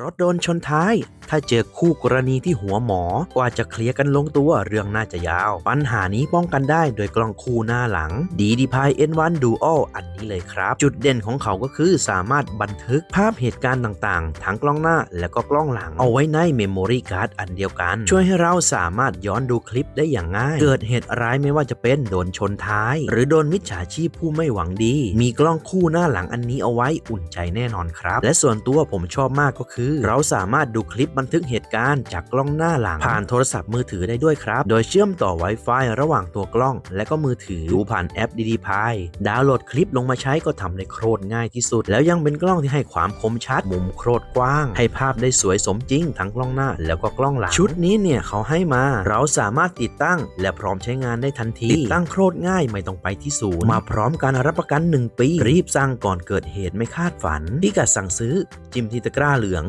รถโดนชนท้าย ถ้าเจอคู่กรณีที่หัวหมอกว่าจะเคลียร์กันลงตัวเรื่องน่าจะยาว ปัญหานี้ป้องกันได้โดยกล้องคู่หน้าหลัง d d p i N1 Dual อันนี้เลยครับ จุดเด่นของเขาก็คือสามารถบันทึกภาพเหตุการณ์ต่างๆ ทั้งกล้องหน้าและก็กล้องหลัง เอาไว้ในเมมโมรี่การ์ดอันเดียวกัน ช่วยให้เราสามารถย้อนดูคลิปได้อย่างง่าย เกิดเหตุร้ายไม่ว่าจะเป็นโดนชนท้าย หรือโดนมิจฉาชีพผู้ไม่หวังดี มีกล้องคู่หน้าหลังอันนี้เอาไว้อุ่นใจแน่นอนครับ และส่วนตัวผมชอบมากก็คือเราสามารถดูคลิปบันทึกเหตุการณ์จากกล้องหน้าหลัง ผ่านโทรศัพท์มือถือได้ด้วยครับ โดยเชื่อมต่อ Wi-Fi ระหว่างตัวกล้อง และก็มือถือดูผ่านแอป DDPi ดาวน์โหลดคลิปลงมาใช้ก็ทำได้โคตรง่ายที่สุด แล้วยังเป็นกล้องที่ให้ความคมชัดมุมโคตรกว้าง ให้ภาพได้สวยสมจริง ทั้งกล้องหน้าแล้วก็กล้องหลัง ชุดนี้เนี่ยเขาให้มา เราสามารถติดตั้ง และพร้อมใช้งานได้ทันทีติดตั้งโคตรง่ายไม่ต้องไปที่ศูนย์มาพร้อมการรับประกัน 1 ปี รีบสั่งก่อนเกิดเหตุไม่คาดฝันพิกัดสั่งซื้อ จิ้มที่ตะกร้าเหลือง